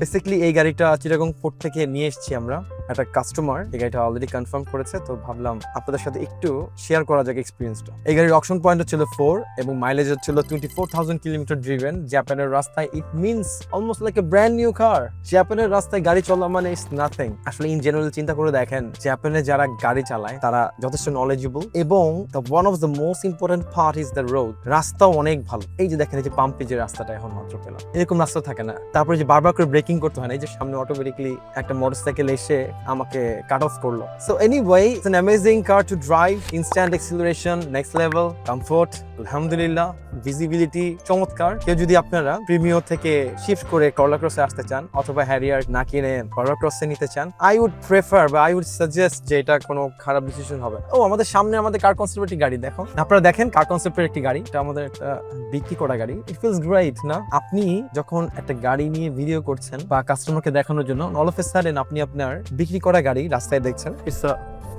Basically এই গাড়িটা Chittagong port থেকে নিয়ে এসেছি আমরা। একটা কাস্টমার এই গাড়িটা অলরেডি কনফার্ম করেছে, তো ভাবলাম আপনাদের সাথে একটু শেয়ার করা যাক এক্সপিরিয়েন্সটা এই গাড়ির অপশন পয়েন্ট ছিল ফোর এবং মাইলেজ ছিল twenty four thousand kilometre driven জাপানের রাস্তায় it means almost like a brand new car জাপানের রাস্তায় গাড়ি চলা মানে ইটস নাথিং আসলে ইন জেনারেল চিন্তা করে দেখেন জাপানে যারা গাড়ি চালায়, তারা যথেষ্ট নলেজেবল এবং the one of the most important part is the road রাস্তাও অনেক ভালো। এই যে দেখেন, এই যে পাম্পে যে রাস্তাটা এখন মাত্র পেলাম। এরকম রাস্তা থাকে না। তারপরে যে বারবার করে ব্রেকিং করতে হয় না, এই যে সামনে অটোমেটিকলি একটা মোটরসাইকেল এসে আমাকে কাট অফ করল। So anyway it's an amazing car to drive instant acceleration next level comfort আলহামদুলিল্লাহ ভিজিবিলিটি চমৎকার। কেউ যদি আপনারা প্রিমিয়র থেকে শিফট করে করলা ক্রসে আসতে চান, অথবা হ্যারিয়ার না কিনে করলা ক্রসে নিতে চান আই উড প্রেফার বা আই উড সাজেস্ট যে এটা কোনো খারাপ ডিসিশন হবে। ও, আমাদের সামনে আমাদের কার কনসেপ্টের গাড়ি দেখো। আপনারা দেখেন কার কনসেপ্টের একটি গাড়ি, এটা আমাদের একটা বিক্রি করা গাড়ি। ইট ফিলস গ্রেট না? আপনি যখন একটা গাড়ি নিয়ে ভিডিও করছেন বা কাস্টমারকে দেখানোর জন্য অল অফ এ সাডেন আপনি আপনার বিক্রি করা গাড়ি রাস্তায় দেখছেন it's a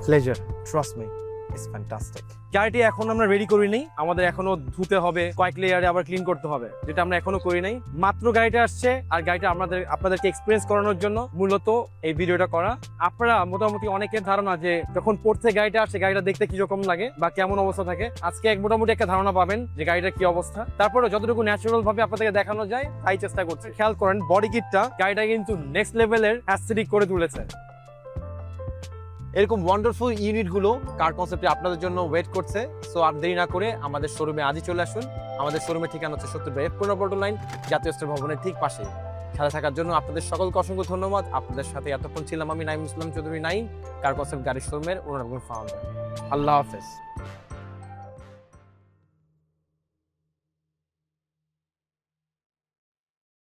pleasure trust me it's fantastic গাড়িটি এখন আমরা রেডি করি নাই আমাদের এখনও ধুতে হবে কয়েক লেয়ারে আবার ক্লিন করতে হবে যেটা আমরা এখনও করি নাই। মাত্র গাড়িটা আসছে আর গাড়িটা আমাদের আপনাদেরকে এক্সপিরিয়েন্স করানোর জন্য মূলত এই ভিডিওটা করা। আপনারা মোটামুটি অনেকের ধারণা যে যখন পড়তে গাড়িটা আসছে গাড়িটা দেখতে কীরকম লাগে বা কেমন অবস্থা থাকে আজকে এক মোটামুটি একটা ধারণা পাবেন যে গাড়িটার কি অবস্থা। তারপরে যতটুকু ন্যাচারাল ভাবে আপনাদেরকে দেখানো যায় তাই চেষ্টা করছে। খেয়াল করেন বডি কিটটা গাড়িটা কিন্তু নেক্সট লেভেলের অ্যাস্থেটিক করে তুলেছে। এরকম ওয়ান্ডারফুল ইউনিটগুলো কার কনসেপ্টে আপনাদের জন্য ওয়েট করছে। সো আর দেরি না করে আমাদের শোরুমে আজই চলে আসুন। আমাদের শোরুমের ঠিকানা হচ্ছে সত্তর বাই পনেরো বটল লাইন জাতীয় স্তর ভবনের ঠিক পাশে সাথে থাকার জন্য আপনাদের সকলকে অসংখ্য ধন্যবাদ। আপনাদের সাথে এতক্ষণ ছিলাম আমি নাইম ইসলাম চৌধুরী নাইম কার কনসেপ্ট গাড়ির শোরুমের ওনার ফাউন্ডার আল্লাহ হাফেজ।